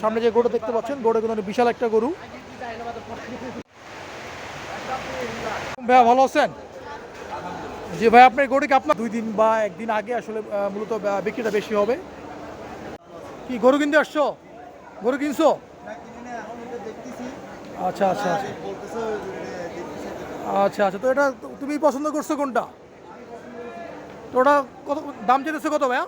সামনে যে গরু দেখতে পাচ্ছেন গরু কিন্তু বিশাল একটা গরু। ভাইয়া, ভালো আছেন? জি ভাই, আপনার গরু কি আপনার? দুই দিন বা একদিন আগে আসলে মূলত বিক্রিটা বেশি হবে। কি, গরু কিনতে আসছো? গরু কিনছো? আচ্ছা আচ্ছা আচ্ছা। আচ্ছা আচ্ছা তো এটা তুমি পছন্দ করছ কোনটা? তো ওটা কত, দাম চেয়েছে কত ভাইয়া?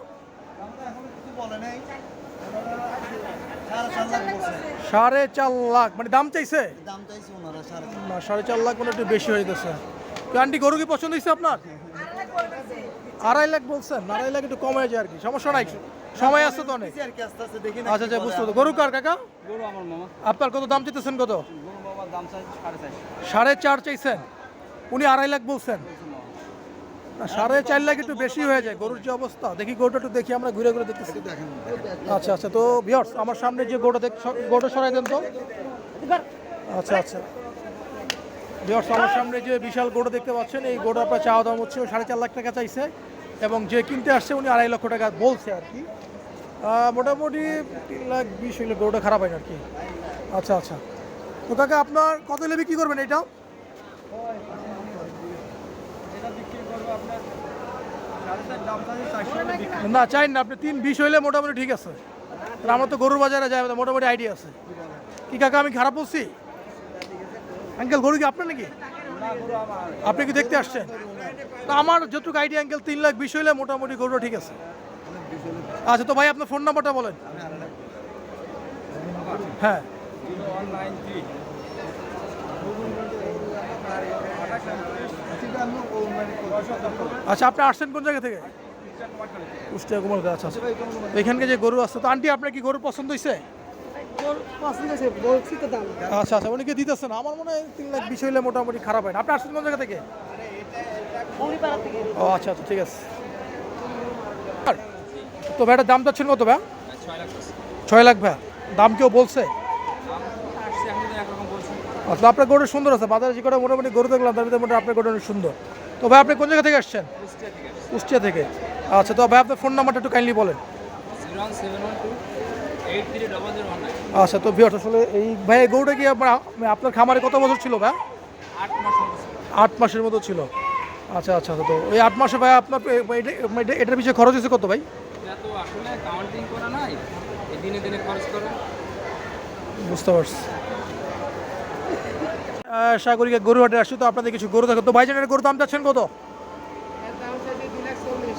সাড়ে চার লাখ। মানে দাম চাইছে? না সাড়ে চার লাখ মানে একটু বেশি হয়ে গেছে। তো আন্টি গরু কি পছন্দ হয়েছে আপনার? আড়াই লাখ বলছেন। আড়াই লাখ একটু কমে যায় আর কি। সমস্যা নাই। সময় আছে তো অনেক। আচ্ছা আচ্ছা বুঝতে গরু কার কাকা? গরু আমার মামা। আপনার কত দাম চাইতেছেন কত? সাড়ে চার চাইছেন। উনি আড়াই লাখ বলছেন। সাড়ে চার লাখ একটু বেশি হয়ে যায় গরুর যে অবস্থা। দেখি গরুটা একটু দেখি, আমরা ঘুরে ঘুরে দেখতেছি। আচ্ছা আচ্ছা তো ভিওর্স আমার সামনে যে গরুটা দেখ গরুটা সরাই দেন তো। আচ্ছা আচ্ছা। ভিওর্স আমার সামনে যে বিশাল গরু দেখতে পাচ্ছেন, এই গরুটা আপনার চাওয়া দাম হচ্ছে সাড়ে চার লাখ টাকা চাইছে এবং যে কিনতে আসছে উনি আড়াই লক্ষ টাকা বলছে আর কি। মোটামুটি তিন লাখ বিশ হইলে গরুটা খারাপ হয় আর কি। আচ্ছা আচ্ছা। তো কাকা, আপনার কত হলে বিক্রি করবেন এটা না চাই না, আপনি তিন বিশ হইলে মোটামুটি ঠিক আছে। আমার তো গরুর বাজারে যায় মোটামুটি আইডিয়া আছে। কি কাকা, আমি খারাপ বলছি? আঙ্কেল, গরু কি আপনার নাকি? আপনি কি দেখতে আসছেন? তা আমার যতটুকু আইডিয়া আঙ্কেল, তিন লাখ বিশ হইলে মোটামুটি গরুটা ঠিক আছে। আচ্ছা তো ভাই, আপনার ফোন নাম্বারটা বলেন। হ্যাঁ। আচ্ছা আপনি আসছেন কোন জায়গা থেকে? কুষ্টিয়া কুমার আচ্ছা আচ্ছা এখানকে যে গরু আছে তো আন্টি আপনার কি গরু পছন্দ হয়েছে? আচ্ছা আচ্ছা উনি কি দিতেছেন? আমার মনে হয় তিন লাখ বিশ হইলে মোটামুটি খারাপ হয় না। আপনি আসছেন কোন জায়গা থেকে? ও আচ্ছা আচ্ছা ঠিক আছে। তো ভাইটার দাম চাচ্ছেন কত ভাই? ছয় লাখ ছয় লাখ ভাই। দাম কেউ বলছে আসছে আমি তো একরকম আচ্ছা আপনার গরু সুন্দর আছে বাজারে যে কটা মোটামুটি গরু দেখলাম তার ভিতরে মোটামুটি আপনার গরু অনেক সুন্দর। তো ভাই আপনি কোন জায়গা থেকে আসছেন? কুষ্টিয়া থেকে আচ্ছা তো ভাই আপনার ফোন নাম্বারটা একটু কাইন্ডলি বলেন। আচ্ছা তো ভিউয়ার্স আসলে এই ভাই গরুটা কি আপনার আপনার খামারে কত বছর ছিল ভাই? আট মাসের মতো ছিল। আচ্ছা আচ্ছা তো এই আট মাসে ভাই আপনার এটা- এটার পিছিয়ে খরচ হয়েছে কত ভাই? বুঝতে পারছি। সাগরিকা গরু হাটে আসছি তো আপনাদের কিছু গরু দেখো তো ভাইজানের গরু দাম চাচ্ছেন কত?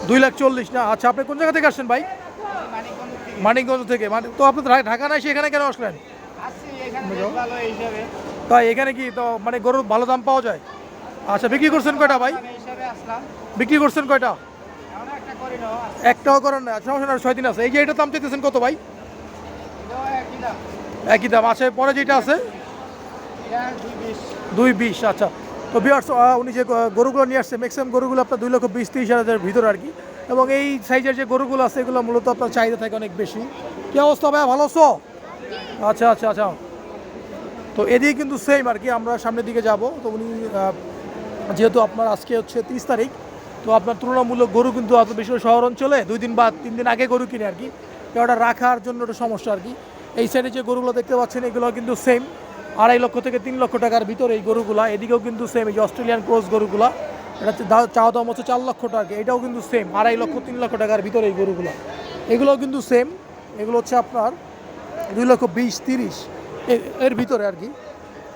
দুই লাখ চল্লিশ। না আচ্ছা আপনি কোন জায়গা থেকে আসছেন ভাই? মানিকগঞ্জ থেকে। মানে তো আপনি ঢাকা না এসে এখানে কেন আসলেন? তাই এখানে কি তো মানে গরুর ভালো দাম পাওয়া যায়? আচ্ছা বিক্রি করছেন কয়টা ভাই? বিক্রি করছেন কয়টা? একটাও করেন না আচ্ছা, ছয় দিন আছে। এই যে এটার দাম চাইতেছেন কত ভাই? একই দাম। আছে পরে যেটা আছে? দুই বিশ আচ্ছা। তো বিয়ার্স উনি যে গরুগুলো নিয়ে আসছে ম্যাক্সিমাম গরুগুলো আপনার দুই লক্ষ বিশ, তিরিশ হাজারের ভিতরে আর কি। এবং এই সাইজের যে গরুগুলো আছে, এগুলো মূলত আপনার চাহিদা থাকে অনেক বেশি। কি অবস্থা ভাই ভালো আছো? আচ্ছা আচ্ছা আচ্ছা। তো এদিকে কিন্তু সেম আর কি, আমরা সামনের দিকে যাব। তো উনি যেহেতু আপনার আজকে হচ্ছে তিরিশ তারিখ, তো আপনার তুলনামূলক গরু কিন্তু অত বেশি শহর অঞ্চলে দুই দিন বা তিন দিন আগে গরু কিনে আর কি। ওটা রাখার জন্য একটা সমস্যা আর কি। এই সাইডে যে গরুগুলো দেখতে পাচ্ছেন, এগুলো কিন্তু সেম আড়াই লক্ষ থেকে তিন লক্ষ টাকার ভিতরে এই গরুগুলা। এদিকেও কিন্তু সেম এই যে অস্ট্রেলিয়ান ক্রস গরুগুলা, এটা হচ্ছে চাওয়া দাম হচ্ছে চার লক্ষ টাকা। এটাও কিন্তু সেম আড়াই লক্ষ, তিন লক্ষ টাকার ভিতরে এই গরুগুলা। এগুলোও কিন্তু সেম এগুলো হচ্ছে আপনার দুই লক্ষ বিশ, তিরিশ এর ভিতরে আর কি।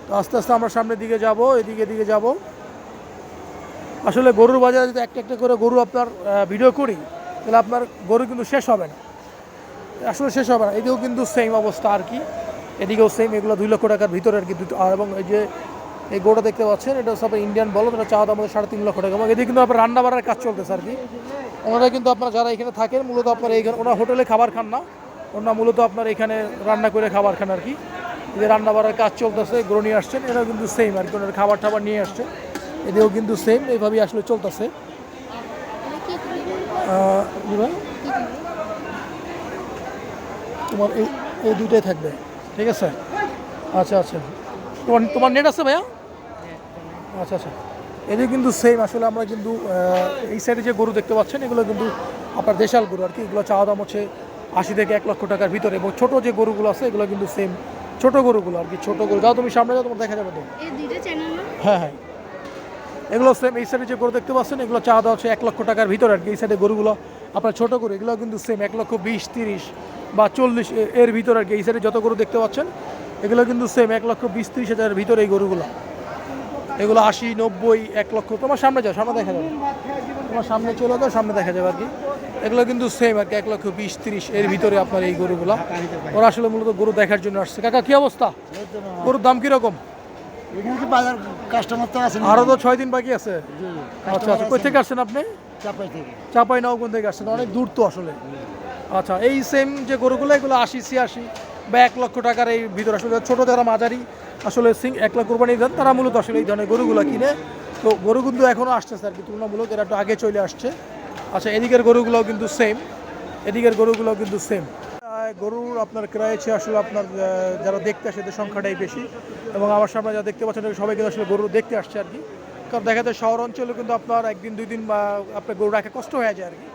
তো আস্তে আস্তে আমরা সামনের দিকে যাব, এদিকে এদিকে যাব। আসলে গরুর বাজারে যদি একটা একটা করে গরু আপনার ভিডিও করি, তাহলে আপনার গরু কিন্তু শেষ হবে না। আসলে শেষ হবে না, এদিকেও কিন্তু সেম অবস্থা আর কি। এদিকেও সেম এগুলো দুই লক্ষ টাকার ভিতরে আর কি দুটো। আর এবং এই যে এই গোটা দেখতে পাচ্ছেন, এটা সব ইন্ডিয়ান বলো এটা চাওয়া হচ্ছে সাড়ে তিন লক্ষ টাকা। এবং এদিকে কিন্তু আপনার রান্না বাড়ার কাজ চলতেছে আর কি। ওনারা কিন্তু আপনারা যারা এখানে থাকেন, মূলত আপনার এইখানে ওনারা হোটেলে খাবার খান না। ওনারা মূলত আপনার এখানে রান্না করে খাবার খান আর কি। যে রান্না বাড়ার কাজ চলতেছে, গ্রো নিয়ে আসছেন, এরাও কিন্তু সেম আর কি, ওনারা খাবার টাবার নিয়ে আসছে এদিকেও কিন্তু সেম এইভাবেই আসলে চলতেছে? তোমার এই এই দুইটাই থাকবে। ঠিক আছে? আচ্ছা আচ্ছা। তোমার তোমার নেট আছে ভাইয়া? আচ্ছা আচ্ছা। এদের কিন্তু সেম আসলে আমরা কিন্তু এই সাইডে যে গরু দেখতে পাচ্ছেন এগুলো কিন্তু আপনার দেশাল গরু আর কি। এগুলো চাওয়া দাম হচ্ছে আশি থেকে এক লক্ষ টাকার ভিতরে। এবং ছোট যে গরুগুলো আছে এগুলো কিন্তু সেম ছোট গরুগুলো আর কি ছোট গরু। যাও তুমি সামনে যাও তোমার দেখা যাবে তো। হ্যাঁ হ্যাঁ। এগুলো সেম এই সাইডে যে গরু দেখতে পাচ্ছেন, এগুলো চাওয়া দাওয়া হচ্ছে এক লক্ষ টাকার ভিতরে আর কি। এই সাইডে গরুগুলো আপনার ছোট গরু, এগুলো কিন্তু সেম এক লক্ষ বিশ, তিরিশ বা চল্লিশ এর ভিতরে আর কি। এই সাইডে যত গরু দেখতে পাচ্ছেন, এগুলো কিন্তু সেম এক লক্ষ বিশ, তিরিশ হাজারের ভিতরে এই গরুগুলো। এগুলো আশি, নব্বই, এক লক্ষ। তোমার সামনে যাও, সামনে দেখা যাবে। তোমার সামনে চলে যাও, সামনে দেখা যাবে আর কি। এগুলো কিন্তু সেম আর কি, এক লক্ষ বিশ, তিরিশ এর ভিতরে আপনার এই গরুগুলো। ওরা আসলে মূলত গরু দেখার জন্য আসছে। কাকা, কি অবস্থা? গরুর দাম কীরকম? এখানে কি বাজার কাস্টমার তো আছে আরও তো ছয় দিন বাকি আছে। আচ্ছা আচ্ছা। কই থেকে আসছেন আপনি? চাপাই থেকে। চাপাই নওগুন থেকে আসছেন। অনেক দূর তো আসলে। আচ্ছা এই সেম যে গরুগুলো এগুলো আশি ছিয়াশি বা এক লক্ষ টাকার এই ভিতরে আসলে ছোটো যারা মাঝারি আসলে সিং এক লাখ কোরবানি দেন তারা মূলত আসলে এই ধরনের গরুগুলো কিনে। তো গরু কিন্তু এখনও আসতেছে আর কি তুলনামূলক এরা একটু আগে চলে আসছে। আচ্ছা এদিকের গরুগুলোও কিন্তু সেম এদিকের গরুগুলোও কিন্তু সেম গরুর আপনার ক্রয়েছে আসলে আপনার যারা দেখতে আসে এদের সংখ্যাটাই বেশি। এবং আমার সামনে যারা দেখতে পাচ্ছেন সবাই কিন্তু আসলে গরু দেখতে আসছে আর কি। কারণ দেখা যায় শহর অঞ্চলে কিন্তু আপনার একদিন, দুই দিন বা আপনার গরু রাখা কষ্ট হয়ে যায় আর কি।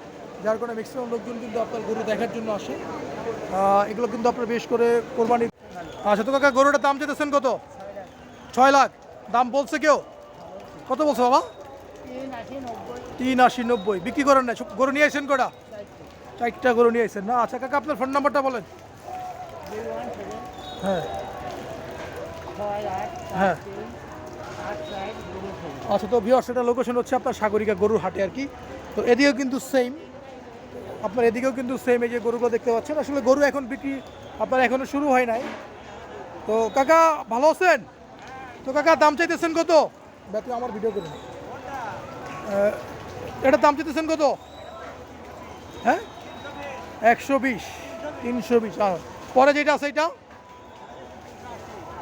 যার কারণে ম্যাক্সিমাম লোকজন কিন্তু আপনার গরু দেখার জন্য আসে। এগুলো কিন্তু আপনার বেশ করে কোরবানি আচ্ছা তো কাকা, গরুটার দাম চেতেছেন কত? ছয় লাখ। দাম বলছে কেউ? কত বলছে বাবা? তিন আশি নব্বই। বিক্রি করেন না গরু নিয়ে আসেন কটা? চারটা গরু নিয়ে আসেন না আচ্ছা কাকা, আপনার ফোন নাম্বারটা বলেন। হ্যাঁ। হ্যাঁ। আচ্ছা তো ভিওর সেটা লোকেশন হচ্ছে আপনার সাগরিকা গরুর হাটে আর কি। তো এদিকেও কিন্তু সেম আপনার এদিকেও কিন্তু সেম এই যে গরুগুলো দেখতে পাচ্ছেন। আসলে গরু এখন বিক্রি আপনার এখনও শুরু হয় নাই। তো কাকা, ভালো আছেন? তো কাকা, দাম চাইতেছেন কত? ব্যাপারে আমার ভিডিও করুন। এটা দাম চাইতেছেন কত? হ্যাঁ? একশো বিশ, তিনশো বিশ পরে যেটা আছে এটা?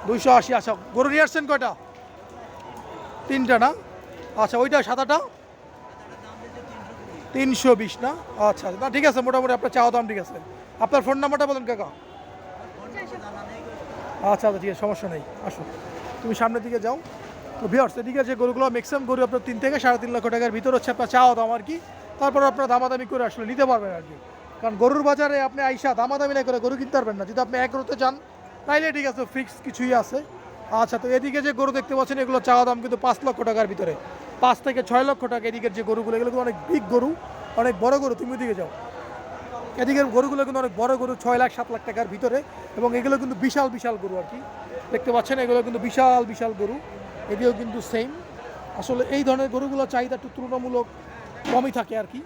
দুইশো আশি আচ্ছা গরু নিয়ে আসছেন কয়টা? তিনটা না? আচ্ছা ওইটা সাদাটা? তিনশো বিশ না? আচ্ছা না, ঠিক আছে, মোটামুটি আপনার চাওয়া দাম ঠিক আছে। আপনার ফোন নাম্বারটা বলেন, কাকা। আচ্ছা আচ্ছা ঠিক আছে, সমস্যা নেই আসো তুমি সামনের দিকে যাও। তো ভিওর্স এদিকে যে গরুগুলো ম্যাক্সিমাম গরু আপনার তিন থেকে সাড়ে তিন লক্ষ টাকার ভিতর হচ্ছে, আপনার চাওয়া দাম আর কি। তারপর আপনার দামাদামি করে আসলে নিতে পারবেন আর কি। কারণ গরুর বাজারে আপনি আইসা দামাদামি না করে গরু কিনতে পারবেন না। যদি আপনি এক গরুতে চান, তাইলে ঠিক আছে ফিক্স কিছুই আছে। আচ্ছা তো এদিকে যে গরু দেখতে পাচ্ছেন, এগুলো চাওয়া দাম কিন্তু পাঁচ লক্ষ টাকার ভিতরে। পাঁচ থেকে ছয় লক্ষ টাকা এদিকের যে গরুগুলো, এগুলো কিন্তু অনেক বিগ গরু, অনেক বড় গরু, তুমি ওদিকে যাও। এদিকের গরুগুলো কিন্তু অনেক বড় গরু, ছয় লাখ, সাত লাখ টাকার ভিতরে, এবং এগুলো কিন্তু বিশাল বিশাল গরু আর কি। দেখতে পাচ্ছেন, এগুলো কিন্তু বিশাল বিশাল গরু এদিকেও কিন্তু সেম আসলে এই ধরনের গরুগুলো চাহিদা একটু তুলনামূলক কমই থাকে আর কি।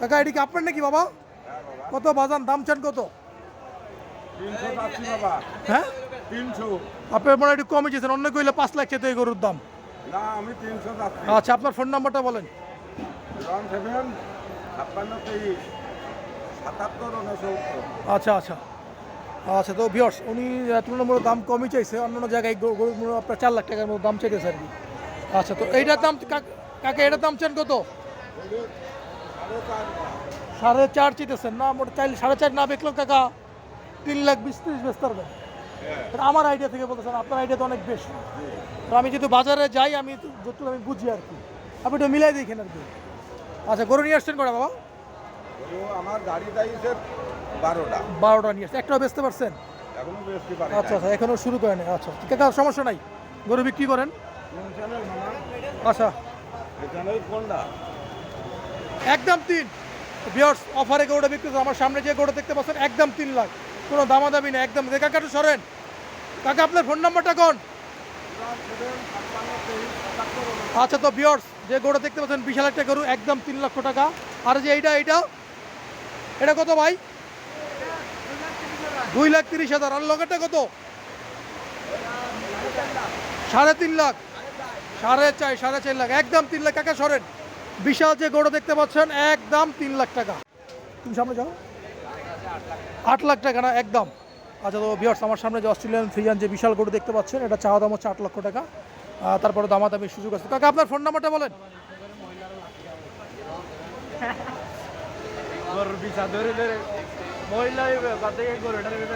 কাকা, এদিকে আপনার নাকি বাবা? কত বাজান? দাম চান কত? হ্যাঁ? আপনার মনে একটু কমে চেয়েছেন অন্য কইলে পাঁচ লাখ চেতে এই গরুর দাম। আচ্ছা আপনার ফোন নাম্বারটা বলেন। আচ্ছা আচ্ছা। আচ্ছা তো ভিওর্স উনি আহ, তুলনামূলক দাম কমই চাইছে অন্যান্য জায়গায় গরু- গরুর আপনার চার লাখ টাকার মতো দাম চাইতেছে আর কি। আচ্ছা তো এইটার দাম কাক- কাকা এটার দাম চান কত? সাড়ে চার চাইতেছেন না মোট চাইলে সাড়ে চার না বেচলো কাকা তিন লাখ বিশ ত্রিশ বেচতে পারবেন। আমার আইডিয়া থেকে বলতেছেন আপনার আইডিয়া তো অনেক বেশি। তো আমি যেহেতু বাজারে যাই আমি যতটুকু আমি বুঝি আর কি। আপনি একটু মিলাই দেখেন আর কি। আচ্ছা গরু নিয়ে আসছেন কটা বাবা? আমার গাড়ি যাইছে বারোটা। বারোটা নিয়ে আসছে। একটাও বেচতে পারছেন? এখনও বেশি পারি আচ্ছা আচ্ছা এখনও শুরু করেন আচ্ছা কাকা সমস্যা নাই? গরু বিক্রি করেন? আচ্ছা। একদম তিন। বিয়ার্স, অফারে গরুটা বিক্রি করছে আমার সামনে যে গরুটা দেখতে পাচ্ছেন, একদম তিন লাখ। কোনো দামাদামি নেই, একদম। দেখা কাটু সরেন। কাকা, আপনার ফোন নাম্বারটা কোন? আচ্ছা তো বিয়ার্স, যে গরুটা দেখতে পাচ্ছেন বিশাল একটা গরু, একদম তিন লক্ষ টাকা। আর যে এইটা এইটা? এটা কত ভাই? দুই লাখ তিরিশ হাজার। আর লগেরটা কত? সাড়ে তিন লাখ। সাড়ে চার সাড়ে চার লাখ। একদম তিন লাখ। টাকা সরেন। বিশাল যে গরু দেখতে পাচ্ছেন একদম তিন লাখ টাকা। তুমি সামনে যাও। আট লাখ টাকা না একদম। আচ্ছা তো বিয়ার্স আমার সামনে যে অস্ট্রেলিয়ান ফ্রিজান যে বিশাল গরু দেখতে পাচ্ছেন এটা চাওয়া দাম হচ্ছে আট লক্ষ টাকা। তারপরে দামাদামির সুযোগ আছে। কাকা আপনার ফোন নাম্বারটা বলেন।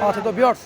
আচ্ছা তো বিয়ার্স